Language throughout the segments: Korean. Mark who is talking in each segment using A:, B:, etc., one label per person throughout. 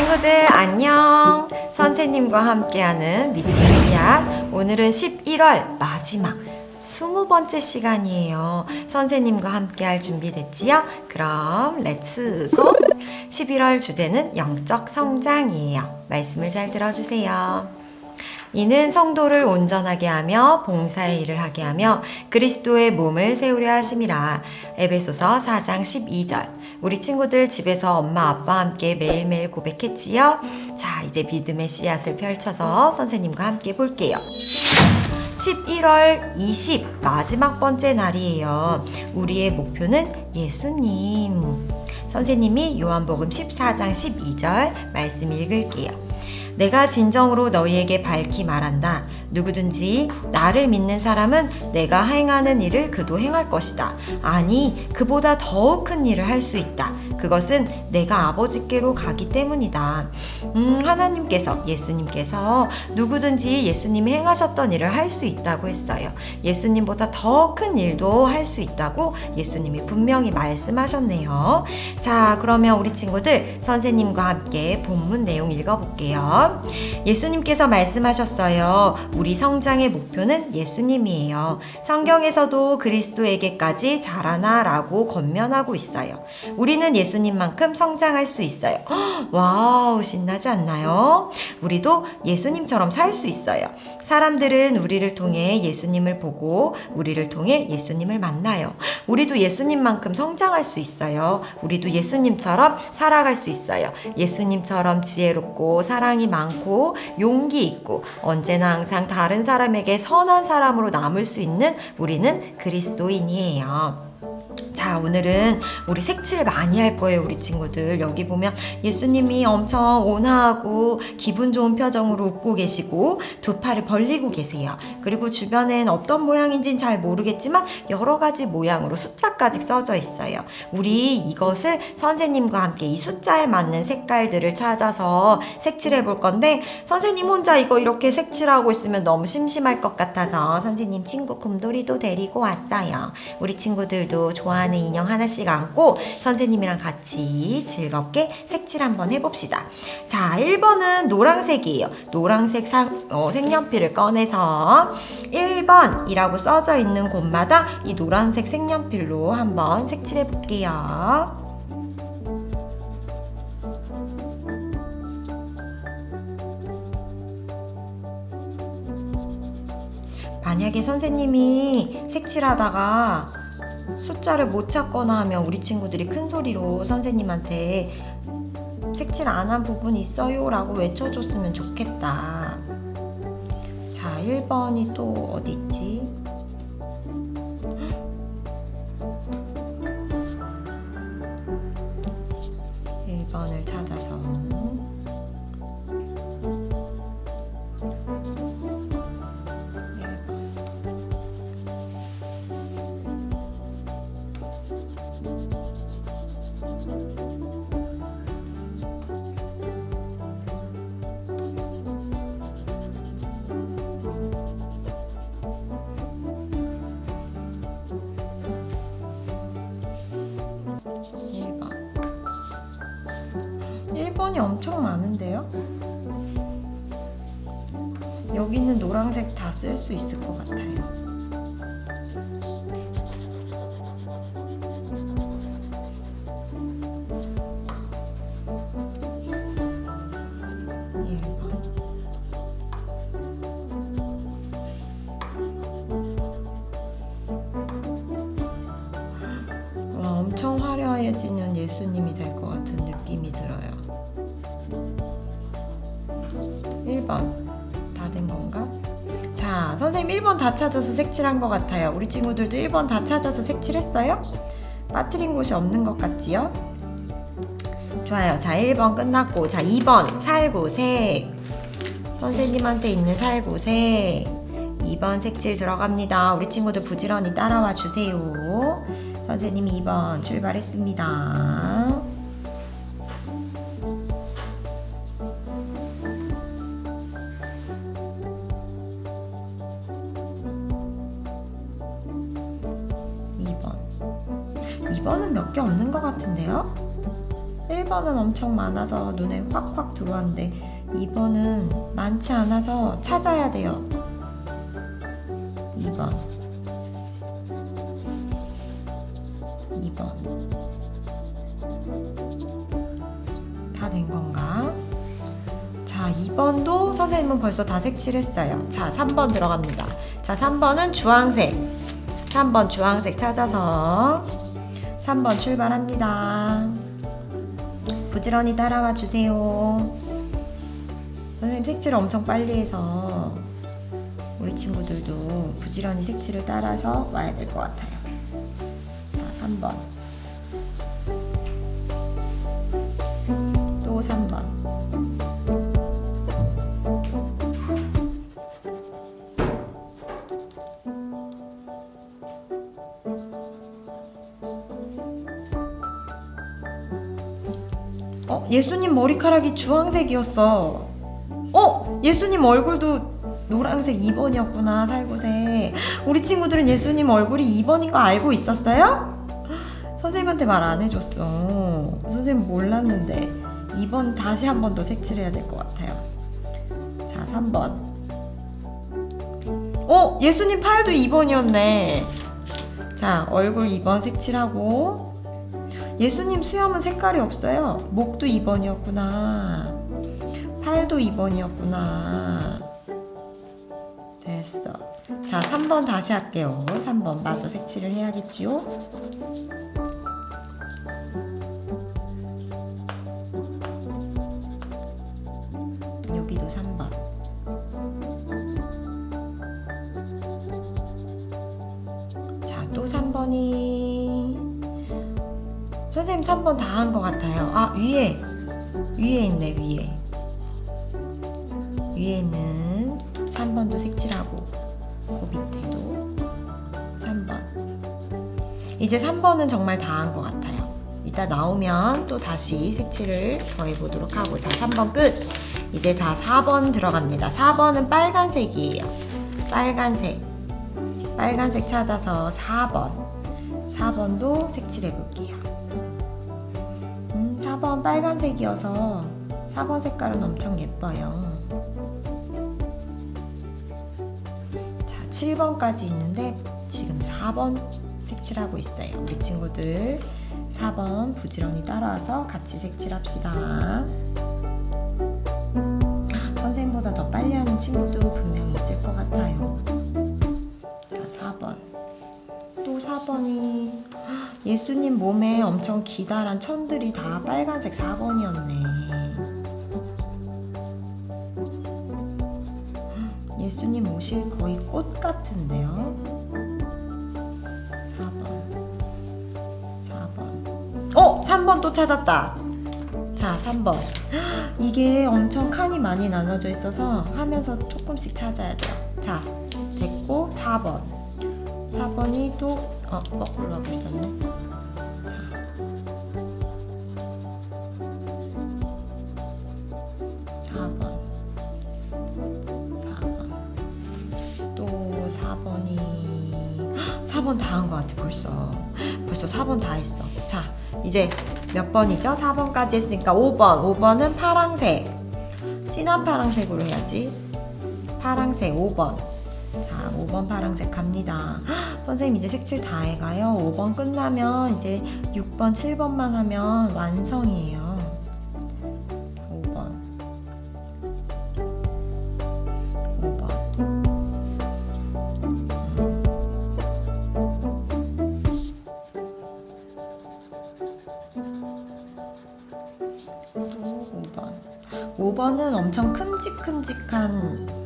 A: 친구들 안녕. 선생님과 함께하는 믿음의 씨앗. 오늘은 11월 마지막 20번째 시간이에요. 선생님과 함께할 준비 됐지요? 그럼 렛츠 고. 11월 주제는 영적 성장이에요. 말씀을 잘 들어주세요. 이는 성도를 온전하게 하며 봉사의 일을 하게 하며 그리스도의 몸을 세우려 하심이라. 에베소서 4장 12절. 우리 친구들 집에서 엄마 아빠와 함께 매일매일 고백했지요? 자, 이제 믿음의 씨앗을 펼쳐서 선생님과 함께 볼게요. 11월 20 마지막 번째 날이에요. 우리의 목표는 예수님. 선생님이 요한복음 14장 12절 말씀 읽을게요. 내가 진정으로 너희에게 밝히 말한다. 누구든지 나를 믿는 사람은 내가 행하는 일을 그도 행할 것이다. 아니, 그보다 더욱 큰 일을 할 수 있다. 그것은 내가 아버지께로 가기 때문이다. 음, 하나님께서, 예수님께서 누구든지 예수님이 행하셨던 일을 할 수 있다고 했어요. 예수님보다 더 큰 일도 할 수 있다고 예수님이 분명히 말씀하셨네요. 자, 그러면 우리 친구들 선생님과 함께 본문 내용 읽어볼게요. 예수님께서 말씀하셨어요. 우리 성장의 목표는 예수님이에요. 성경에서도 그리스도에게까지 자라나라고 건면하고 있어요. 우리는 예수 님만큼 성장할 수 있어요. 헉, 와우, 신나지 않나요? 우리도 예수님처럼 살 수 있어요. 사람들은 우리를 통해 예수님을 보고 우리를 통해 예수님을 만나요. 우리도 예수님만큼 성장할 수 있어요. 우리도 예수님처럼 살아갈 수 있어요. 예수님처럼 지혜롭고 사랑이 많고 용기 있고 언제나 항상 다른 사람에게 선한 사람으로 남을 수 있는 우리는 그리스도인이에요. 자, 오늘은 우리 색칠 많이 할 거예요, 우리 친구들. 여기 보면 예수님이 엄청 온화하고 기분 좋은 표정으로 웃고 계시고 두 팔을 벌리고 계세요. 그리고 주변엔 어떤 모양인지는 잘 모르겠지만 여러 가지 모양으로 숫자까지 써져 있어요. 우리 이것을 선생님과 함께 이 숫자에 맞는 색깔들을 찾아서 색칠해 볼 건데 선생님 혼자 이거 이렇게 색칠하고 있으면 너무 심심할 것 같아서 선생님 친구 곰돌이도 데리고 왔어요. 우리 친구들도 좋아 하는 인형 하나씩 안고 선생님이랑 같이 즐겁게 색칠 한번 해봅시다. 자, 1번은 노란색이에요. 노란색 상, 어, 색연필을 꺼내서 1번이라고 써져 있는 곳마다 이 노란색 색연필로 한번 색칠해 볼게요. 만약에 선생님이 색칠하다가 숫자를 못 찾거나 하면 우리 친구들이 큰 소리로 선생님한테 색칠 안 한 부분 있어요? 라고 외쳐줬으면 좋겠다. 자, 1번이 또 어디 있지? 1번이 엄청 많은데요? 여기 있는 노란색 다 쓸 수 있을 것 같아요. 와, 엄청 화려해지는 예수님이 될 것 같은 느낌이 들어요. 선생님 1번 다 찾아서 색칠한 것 같아요. 우리 친구들도 1번 다 찾아서 색칠했어요? 빠뜨린 곳이 없는 것 같지요? 좋아요. 자, 1번 끝났고. 자, 2번. 살구색. 선생님한테 있는 살구색. 2번 색칠 들어갑니다. 우리 친구들 부지런히 따라와 주세요. 선생님 2번 출발했습니다. 2번은 몇 개 없는 것 같은데요? 1번 3번은 엄청 많아서 눈에 확확 들어왔는데 2번은 많지 않아서 찾아야 돼요. 2번. 2번. 다 된 건가? 자, 2번도 선생님은 벌써 다 색칠했어요. 자, 3번 들어갑니다. 자, 3번은 주황색. 3번 주황색 찾아서 3번 출발합니다. 부지런히 따라와 주세요. 선생님 색칠 엄청 빨리 해서 우리 친구들도 부지런히 색칠을 따라서 와야 될 것 같아요. 자, 3번. 또 3번. 머리카락이 주황색이었어. 어, 예수님 얼굴도 노란색 2번이었구나, 살구색. 우리 친구들은 예수님 얼굴이 2번인 거 알고 있었어요? 선생님한테 말 안 해줬어. 선생님 몰랐는데. 2번 다시 한 번 더 색칠해야 될 것 같아요. 자, 3번. 어, 예수님 팔도 2번이었네. 자, 얼굴 2번 색칠하고. 예수님 수염은 색깔이 없어요. 목도 2번이었구나. 팔도 2번이었구나. 됐어. 자, 3번 다시 할게요. 3번 마저 색칠을 해야겠지요? 여기도 3번. 자, 또 3번이 선생님 3번 다 한 것 같아요. 아, 위에. 위에 있네, 위에. 위에는 3번도 색칠하고, 그 밑에도 3번. 이제 3번은 정말 다 한 것 같아요. 이따 나오면 또 다시 색칠을 더 해보도록 하고. 자, 3번 끝. 이제 다 4번 들어갑니다. 4번은 빨간색이에요. 빨간색. 빨간색 찾아서 4번. 4번도 색칠해 볼게요. 음, 4번 빨간색이어서 4번 색깔은 엄청 예뻐요. 자, 7번까지 있는데 지금 4번 색칠하고 있어요. 우리 친구들 4번 부지런히 따라와서 같이 색칠합시다. 선생님보다 더 빨리 하는 친구도 분명히 있을 것 같아요. 자, 4번. 또 4번이 예수님 몸에 엄청 기다란 천들이 다 빨간색 4번이었네. 예수님 옷이 거의 꽃 같은데요. 4번. 4번. 어! 3번 또 찾았다. 자, 3번. 이게 엄청 칸이 많이 나눠져 있어서 하면서 조금씩 찾아야 돼요. 자, 됐고 4번. 4번이 또 어, 거꾸로 하고 있었네. 자. 4번. 4번. 또 4번이 4번 다 한 것 같아 벌써. 벌써 4번 다 했어. 자, 이제 몇 번이죠? 4번까지 했으니까 5번. 5번은 파랑색. 진한 파랑색으로 해야지. 파랑색 5번. 자, 5번 파랑색 갑니다. 헉, 선생님 이제 색칠 다 해가요. 5번 끝나면 이제 6번, 7번만 하면 완성이에요. 5번. 5번. 또 5번. 5번은 엄청 큼직큼직한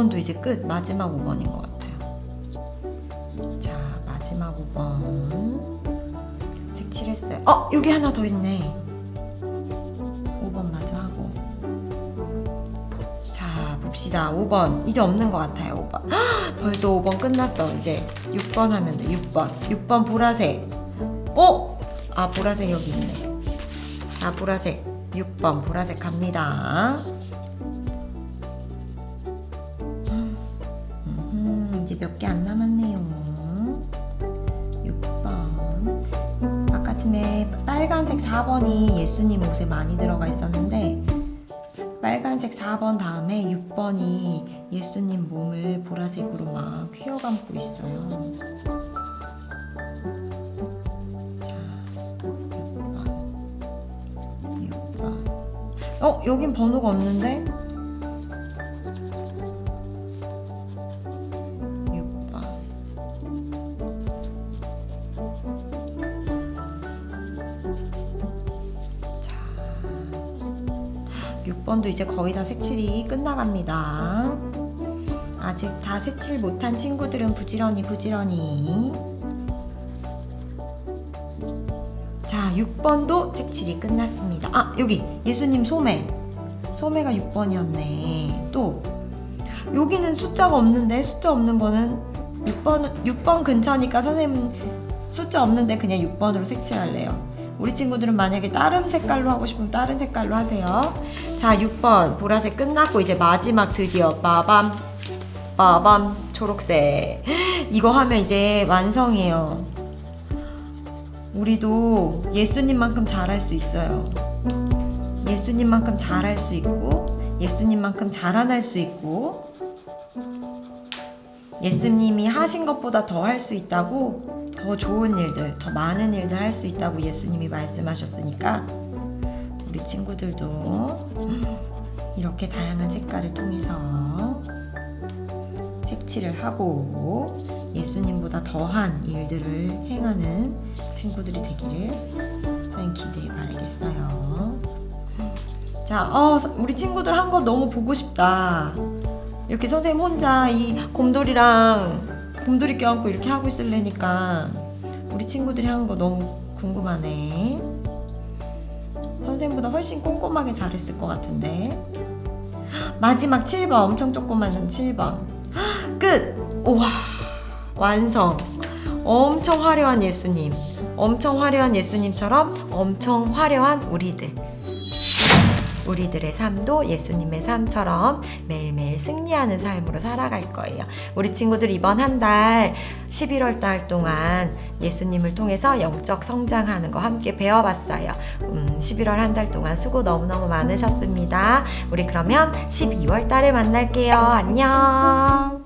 A: 5번도 이제 끝. 마지막 5번인 것 같아요. 자, 마지막 5번. 색칠했어요. 어, 여기 하나 더 있네. 5번 마저 하고. 자, 봅시다. 5번. 이제 없는 것 같아요, 5번. 헉, 벌써 5번 끝났어. 이제 6번 하면 돼. 6번. 6번 보라색. 어? 아, 보라색 여기 있네. 자 보라색. 6번 보라색 갑니다. 빨간색 4번이 예수님 옷에 많이 들어가 있었는데 빨간색 4번 다음에 6번이 예수님 몸을 보라색으로 막 휘어감고 있어요. 자, 6번. 6번. 어, 여긴 번호가 없는데? 이제 거의 다 색칠이 끝나갑니다. 아직 다 색칠 못한 친구들은 부지런히 부지런히. 자, 6번도 색칠이 끝났습니다. 아, 여기 예수님 소매. 소매가 6번이었네. 또 여기는 숫자가 없는데 숫자 없는 거는 6번 6번 근처니까 선생님 숫자 없는데 그냥 6번으로 색칠할래요. 우리 친구들은 만약에 다른 색깔로 하고 싶으면 다른 색깔로 하세요. 자, 6번 보라색 끝났고 이제 마지막 드디어 빠밤 빠밤 초록색. 이거 하면 이제 완성이에요. 우리도 예수님만큼 잘할 수 있어요. 예수님만큼 잘할 수 있고 예수님만큼 자라날 수 있고 예수님이 하신 것보다 더 할 수 있다고 더 좋은 일들, 더 많은 일들 할 수 있다고 예수님이 말씀하셨으니까 우리 친구들도 이렇게 다양한 색깔을 통해서 색칠을 하고 예수님보다 더한 일들을 행하는 친구들이 되기를 저희 기대해 봐야겠어요. 자, 어, 우리 친구들 한 거 너무 보고 싶다. 이렇게 선생님 혼자 이 곰돌이랑 곰돌이 껴안고 이렇게 하고 있을래니까 우리 친구들이 하는 거 너무 궁금하네. 선생님보다 훨씬 꼼꼼하게 잘했을 것 같은데. 마지막 7번 엄청 조그마한 7번 끝! 우와 완성 엄청 화려한 예수님 엄청 화려한 예수님처럼 엄청 화려한 우리들 우리들의 삶도 예수님의 삶처럼 매일매일 승리하는 삶으로 살아갈 거예요. 우리 친구들 이번 한 달 11월 달 동안 예수님을 통해서 영적 성장하는 거 함께 배워봤어요. 음, 11월 한 달 동안 수고 너무너무 많으셨습니다. 우리 그러면 12월 달에 만날게요. 안녕.